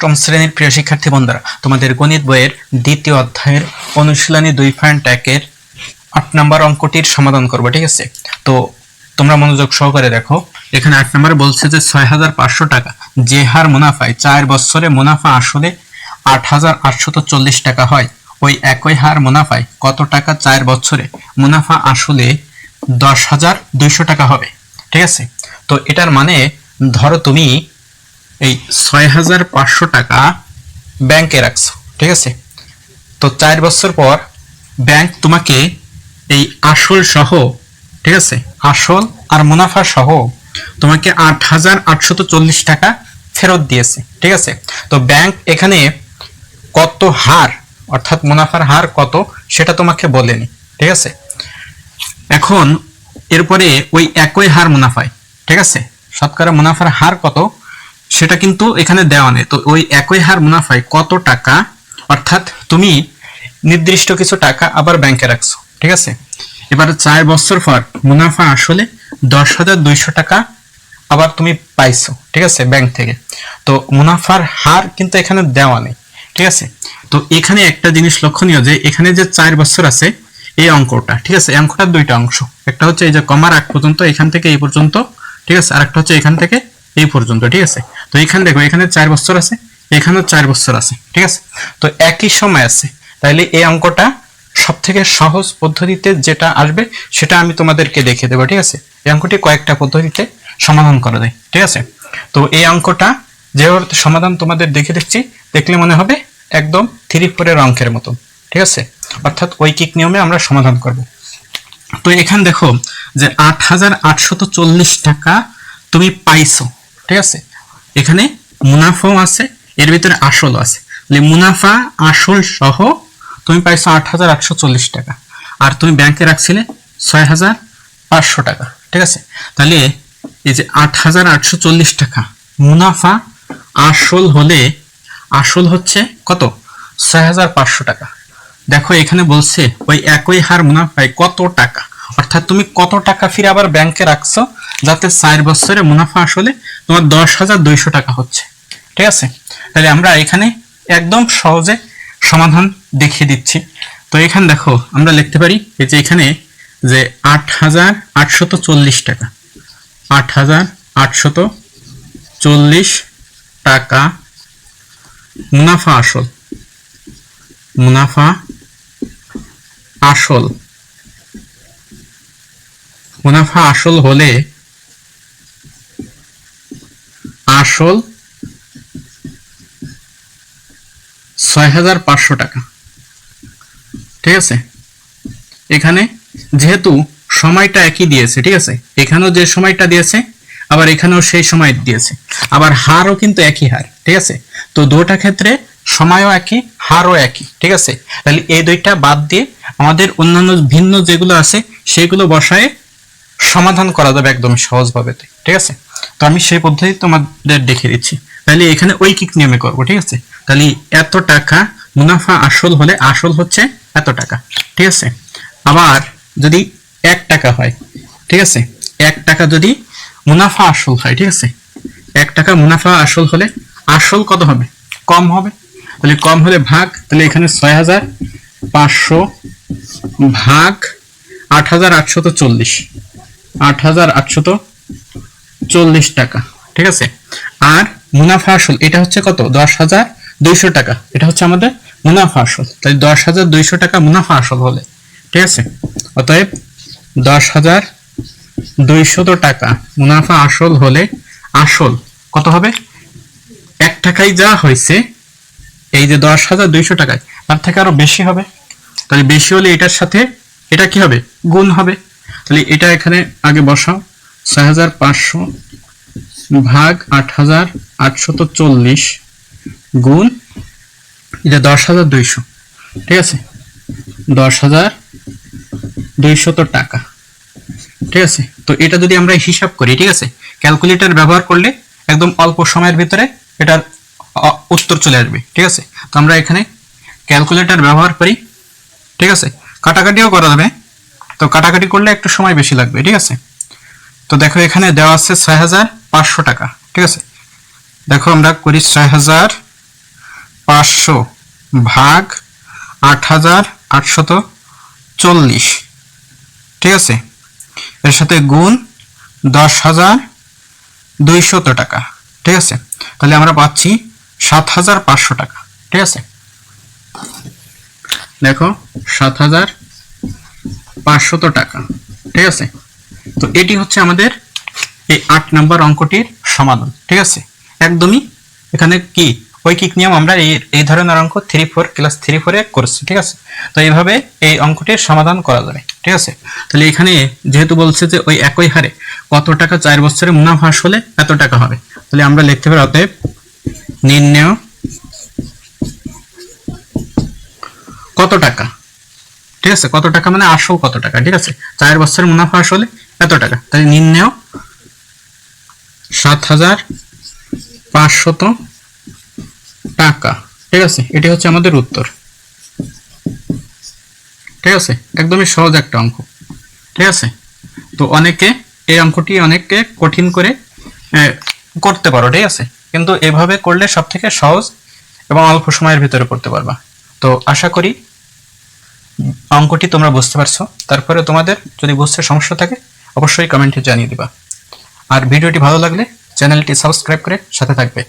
অষ্টম শ্রেণির প্রিয় শিক্ষার্থী বন্ধুরা, তোমাদের গণিত বইয়ের দ্বিতীয় অধ্যায়ের অনুশীলনী দুই পয়েন্ট একের আট নম্বর অঙ্কটির সমাধান করব, ঠিক আছে? তো তোমরা মনোযোগ সহকারে দেখো, এখানে আট নম্বর বলছে যে ছয় হাজার পাঁচশো টাকা, যে হার মুনাফায় চার বছরে মুনাফা আসলে আট হাজার আটশত চল্লিশ টাকা হয়, ওই একই হার মুনাফায় কত টাকা চার বছরে মুনাফা আসলে দশ হাজার দুইশো টাকা হবে, ঠিক আছে? তো এটার মানে ধরো তুমি এই ছয় হাজার পাঁচশো টাকা ব্যাংকে রাখছো, ঠিক আছে? তো চার বছর পর ব্যাংক তোমাকে এই আসল সহ, ঠিক আছে? আসল আর মুনাফা সহ তোমাকে আট হাজার আটশত চল্লিশ টাকা ফেরত দিয়েছে, ঠিক আছে? তো ব্যাংক এখানে কত হার, অর্থাৎ মুনাফার হার কত সেটা তোমাকে বলেনি, ঠিক আছে? এখন এরপরে ওই একই হার মুনাফায়, ঠিক আছে? শতকরা মুনাফার হার কত? সেটা কিন্তু এখানে দেওয়া নেই। তো ওই একই হার মুনাফায় কত টাকা? অর্থাৎ তুমি নির্দিষ্ট কিছু টাকা আবার ব্যাংকে রাখছো, ঠিক আছে? এবার চার বছর পর মুনাফা আসলে দশ হাজার দুইশো টাকা আবার তুমি পাইছো, ঠিক আছে ব্যাংক থেকে। তো মুনাফার হার কিন্তু এখানে দেওয়া নেই, ঠিক আছে? তো এখানে একটা জিনিস লক্ষণীয় যে এখানে যে চার বছর আছে, এই অঙ্কটা, ঠিক আছে? অঙ্কটার দুইটা অংশ। একটা হচ্ছে এই যে কমার আগ পর্যন্ত এখান থেকে এই পর্যন্ত, ঠিক আছে? আর একটা হচ্ছে এখান থেকে এই পর্যন্ত, ঠিক আছে? তো এখানে দেখো, এখানে চার বছর আছে, এখানেও চার বছর আছে, ঠিক আছে? তো একই সময় আছে। তাইলে এই অঙ্কটা সব থেকে সহজ পদ্ধতিতে যেটা আসবে, সেটা আমি তোমাদেরকে দেখে দেবো, ঠিক আছে? এই অঙ্কটি কয়েকটা পদ্ধতিতে সমাধান করা যায় ঠিক আছে? তো এই অঙ্কটা যেভাবে সমাধান তোমাদের দেখে দিচ্ছি, দেখলে মনে হবে একদম থ্রি ফোরের অঙ্কের মতো ঠিক আছে? অর্থাৎ ঐকিক নিয়মে আমরা সমাধান করব। তো এখানে দেখো যে আট হাজার আটশত চল্লিশ টাকা তুমি পাইছো, ঠিক আছে? এখানে মুনাফাও আছে, এর ভিতরে আসলও আছে। মুনাফা, আসল সহ তুমি পাইছো আট চল্লিশ টাকা, আর তুমি ব্যাংকে রাখছিলে ছয় হাজার পাঁচশো টাকা, ঠিক আছে? তাহলে এই যে আট আটশো চল্লিশ টাকা মুনাফা, আসল হলে, আসল হচ্ছে কত? ছয় হাজার পাঁচশো টাকা। দেখো এখানে বলছে, ওই একই হার মুনাফায় কত টাকা? অর্থাৎ তুমি কত টাকা ফিরে আবার ব্যাংকে রাখছো? যাতে চার বছরে মুনাফা আসলে তোমার দশ হাজার দুইশো টাকা হচ্ছে। ঠিক আছে? তাহলে আমরা এখানে একদম সহজে সমাধান দেখিয়ে দিচ্ছি। তো এখানে দেখো, আমরা লিখতে পারি এই যে এখানে যে আট হাজার আটশত চল্লিশ টাকা। আট হাজার আটশত চল্লিশ টাকা মুনাফা আসল। মুনাফা আসল। মুনাফা আসল হলে আসল ছয় হাজার পাঁচশো টাকা। ঠিক আছে? এখানে যেহেতু সময়টা একই দিয়েছে, ঠিক আছে? এখানেও যে সময়টা দিয়েছে, আবার এখানেও সেই সময় দিয়েছে। আবার হারও কিন্তু একই হার, ঠিক আছে? তো দুটা ক্ষেত্রে সময়ও একই, হারও একই, ঠিক আছে? তাহলে এই দুইটা বাদ দিয়ে আমাদের অন্যান্য ভিন্ন যেগুলো আছে, সেগুলো বসায় সমাধান করা যাবে একদম সহজভাবে, ঠিক আছে? তো আমি সেই পদ্ধতি তোমাদের দেখিয়ে দিচ্ছি। তাহলে এখানে ঐকিক নিয়মে করব, ঠিক আছে? তাহলে এত টাকা, মুনাফা আসল হলে আসল হচ্ছে এত টাকা, ঠিক আছে? আবার যদি এক টাকা হয়, ঠিক আছে? এক টাকা যদি মুনাফা আসল হয়, ঠিক আছে? এক টাকা মুনাফা আসল হলে আসল কত হবে? কম হবে। তাহলে কম হলে ভাগ, তাহলে এখানে ছয় হাজার পাঁচশো ভাগ আট হাজার আটশত চল্লিশ। আট হাজার আটশত চল্লিশ টাকা, ঠিক আছে? আর মুনাফা আসল, এটা হচ্ছে কত? দশ হাজার দুইশো টাকা। এটা হচ্ছে আমাদের মুনাফা আসল। তাই দশ হাজার দুইশো টাকা মুনাফা আসল হলে, ঠিক আছে? অতএব দশ হাজার দুইশত টাকা, মুনাফা আসল হলে আসল কত হবে? এক টাকায় যা হয়েছে, এই যে দশ হাজার দুইশো টাকায়, তার থেকে আরও বেশি হবে। তাহলে বেশি হলে এটার সাথে, এটা কি হবে? গুণ হবে। তাহলে এটা এখানে আগে বসাও। ছয় হাজার পাঁচশো ভাগ আট হাজার আটশত চল্লিশ গুণ, এটা দশ হাজার দুইশো। ঠিক আছে? দশ হাজার দুইশত টাকা। ঠিক আছে? তো এটা যদি আমরা হিসাব করি, ঠিক আছে? ক্যালকুলেটর ব্যবহার করলে একদম অল্প সময়ের ভিতরে এটার উত্তর চলে আসবে। ঠিক আছে? তো আমরা এখানে ক্যালকুলেটর ব্যবহার করি। ঠিক আছে? কাটাকাটিও করা যাবে। তো কাটাকাটি করলে একটু সময় বেশি লাগবে। ঠিক আছে? তো দেখো এখানে দেওয়া আছে ছয় হাজার পাঁচশো টাকা, ঠিক আছে? দেখো আমরা করি ছয় হাজার পাঁচশো ভাগ আট হাজার আটশত চল্লিশ, ঠিক আছে? এর সাথে গুণ দশ হাজার দুইশত টাকা, ঠিক আছে? তাহলে আমরা পাচ্ছি সাত হাজার পাঁচশো টাকা, ঠিক আছে? দেখো সাত হাজার পাঁচশত টাকা, ঠিক আছে? তো এটি হচ্ছে আমাদের এই আট নাম্বার অঙ্কটির সমাধান, ঠিক আছে? একদমই এখানে কি? ঐকিক নিয়ম আমরা এই এই ধরনের অঙ্ক থ্রি ফোর ক্লাস থ্রি ফোরে করছি, ঠিক আছে? তো এইভাবে এই অঙ্কটির সমাধান করা যাবে, ঠিক আছে? তাহলে এখানে যেহেতু বলছে যে ওই একই হারে কত টাকা চার বছরে মুনাফা আসলে এত টাকা হবে? তাহলে আমরা লিখতে পারি অতএব নির্ণয় কত টাকা? ঠিক আছে? কত টাকা মানে আসল কত টাকা, ঠিক আছে? চার বছরের মুনাফা আসলে এত টাকা। তাহলে নির্ণয় সাত হাজার পাঁচশত টাকা, ঠিক আছে? এটি হচ্ছে আমাদের উত্তর। ঠিক আছে? একদমই সহজ একটা অঙ্ক। ঠিক আছে? তো অনেকে এই অঙ্কটি অনেককে কঠিন করে করতে পারো, ঠিক আছে? কিন্তু এভাবে করলে সব থেকে সহজ এবং অল্প সময়ের ভিতরে করতে পারবা। তো আশা করি অঙ্কটি তোমরা বুঝতে পারছ। তারপরে তোমাদের যদি বুঝতে সমস্যা থাকে, অবশ্যই কমেন্টে জানিয়ে দিবা। আর ভিডিওটি ভালো লাগলে চ্যানেলটি সাবস্ক্রাইব করে সাথে থাকবে।